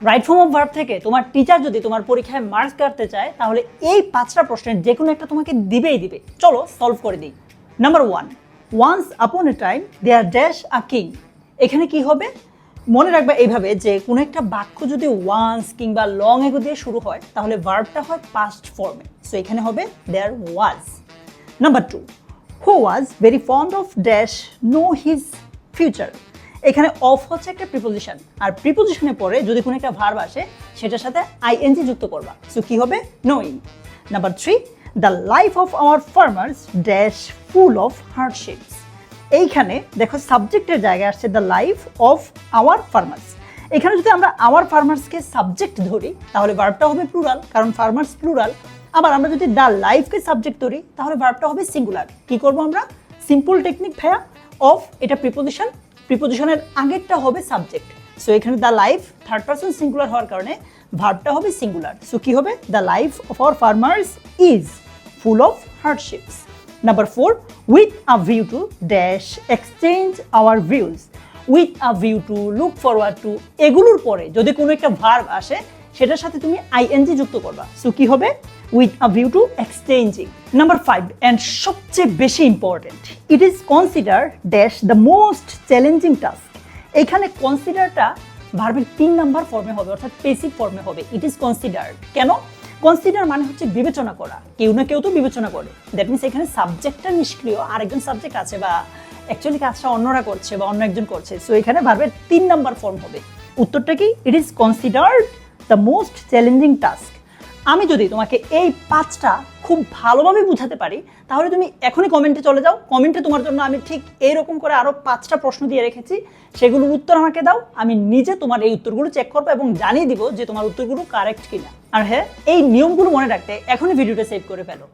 Right form of verb থেকে তোমার teacher যদি তোমার পরীক্ষায় মার্কস কাটতে চায়, তাহলে এই পাঁচটা প্রশ্নের যে কোনো একটা তোমাকে দিবেই দিবে। চলো সলভ করে দিই। Number one once upon a time there dash a king এখানে কি হবে? মনে রাখবে এইভাবে যে কোনো একটা বাক্য যদি ওয়ান্স কিংবা লং এগো দিয়ে শুরু হয়, তাহলে ভার্বটা হয় পাস্ট ফর্মে সো এখানে হবে there was number two who was very fond of dash know his future এখানে অফ হচ্ছে একটা প্রিপোজিশন আর প্রিপোজিশনে পরে যদি কোনো একটা ভার্ব আসে, সেটার সাথে আইএনজি যুক্ত করবা। সো কি হবে? Knowing number three the life of our farmers dash full of hardships এইখানে দেখো সাবজেক্টের জায়গায় আসছে the life of our farmers এখানে যদি আমরা আওয়ার ফার্মার্সকে সাবজেক্ট ধরি, তাহলে ভার্বটা হবে প্লুরাল কারণ ফার্মার্স প্লুরাল আবার আমরা যদি দ্য লাইফকে সাবজেক্ট ধরি, তাহলে ভার্বটা হবে সিঙ্গুলার কি করব আমরা? সিম্পল টেকনিক ভাইয়া অফ এটা প্রিপোজিশন প্রিপোজিশনের আগেরটা হবে সাবজেক্ট সো এখানে the life third person singular হওয়ার কারণে ভার্বটা হবে সিঙ্গুলার সো কি হবে? The life of our farmers is full of hardships number four with a view to dash exchange our views with a view to look forward to এগুলোর পরে যদি কোনো একটা ভার্ব আসে, সেটার সাথে তুমি আইএনজি যুক্ত করবা। সো কি হবে? With a view to exchanging number five and সবচেয়ে বেশি important it is consider dash the most challenging task এখানে কনসিডারটা ভার্বের তিন নাম্বার ফর্মে হবে, অর্থাৎ পেসিভ ফর্মে হবে। ইট ইজ কনসিডার্ড কেন? কনসিডার মানে হচ্ছে বিবেচনা করা। কেউ না কেউ তো বিবেচনা করে। দ্যাট মিনস এখানে সাবজেক্টটা নিষ্ক্রিয়। আরেকজন সাবজেক্ট আছে বা অ্যাকচুয়ালি কাজটা অন্যরা করছে বা অন্য একজন করছে। সো এখানে ভার্বের তিন নাম্বার ফর্ম হবে। উত্তরটা কি? It is considered the most challenging task আমি যদি তোমাকে এই পাঁচটা খুব ভালোভাবে বুঝাতে পারি, তাহলে তুমি এখনই কমেন্টে চলে যাও। কমেন্টে তোমার জন্য আমি ঠিক এইরকম করে আরও পাঁচটা প্রশ্ন দিয়ে রেখেছি। সেগুলোর উত্তর আমাকে দাও। আমি নিজে তোমার এই উত্তরগুলো চেক করব এবং জানিয়ে দিব যে তোমার উত্তরগুলো কারেক্ট কিনা। আর হ্যাঁ এই নিয়মগুলো মনে রাখতে এখনই ভিডিওটা সেভ করে ফেলো।